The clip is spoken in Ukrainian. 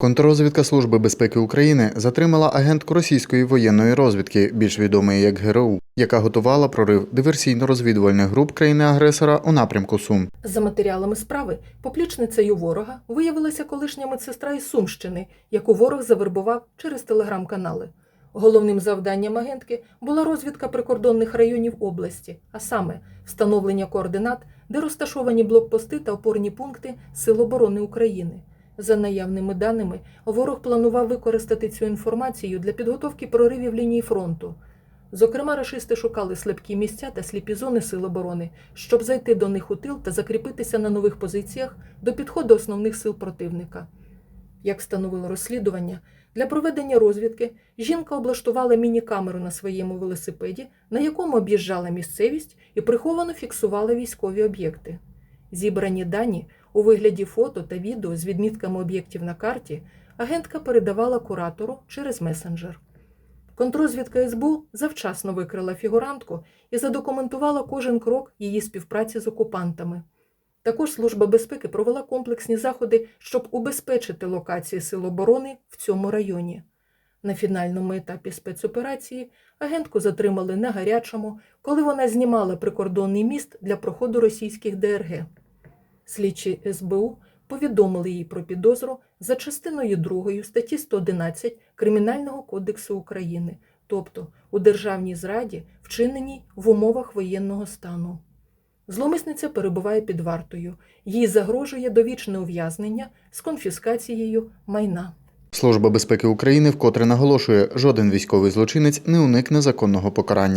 Контррозвідка Служби безпеки України затримала агентку російської воєнної розвідки, більш відомої як ГРУ, яка готувала прорив диверсійно-розвідувальних груп країни-агресора у напрямку Сум. За матеріалами справи, поплічницею ворога виявилася колишня медсестра із Сумщини, яку ворог завербував через телеграм-канали. Головним завданням агентки була розвідка прикордонних районів області, а саме встановлення координат, де розташовані блокпости та опорні пункти Сил оборони України. За наявними даними, ворог планував використати цю інформацію для підготовки проривів лінії фронту. Зокрема, рашисти шукали слабкі місця та сліпі зони сил оборони, щоб зайти до них у тил та закріпитися на нових позиціях до підходу основних сил противника. Як встановило розслідування, для проведення розвідки жінка облаштувала міні-камеру на своєму велосипеді, на якому об'їжджала місцевість і приховано фіксувала військові об'єкти. Зібрані дані у вигляді фото та відео з відмітками об'єктів на карті агентка передавала куратору через месенджер. Контрозвідка СБУ завчасно викрила фігурантку і задокументувала кожен крок її співпраці з окупантами. Також Служба безпеки провела комплексні заходи, щоб убезпечити локації Сил оборони в цьому районі. На фінальному етапі спецоперації агентку затримали на гарячому, коли вона знімала прикордонний міст для проходу російських ДРГ. Слідчі СБУ повідомили їй про підозру за частиною 2 статті 111 Кримінального кодексу України, тобто у державній зраді, вчиненій в умовах воєнного стану. Зломисниця перебуває під вартою. Їй загрожує довічне ув'язнення з конфіскацією майна. Служба безпеки України вкотре наголошує, жоден військовий злочинець не уникне законного покарання.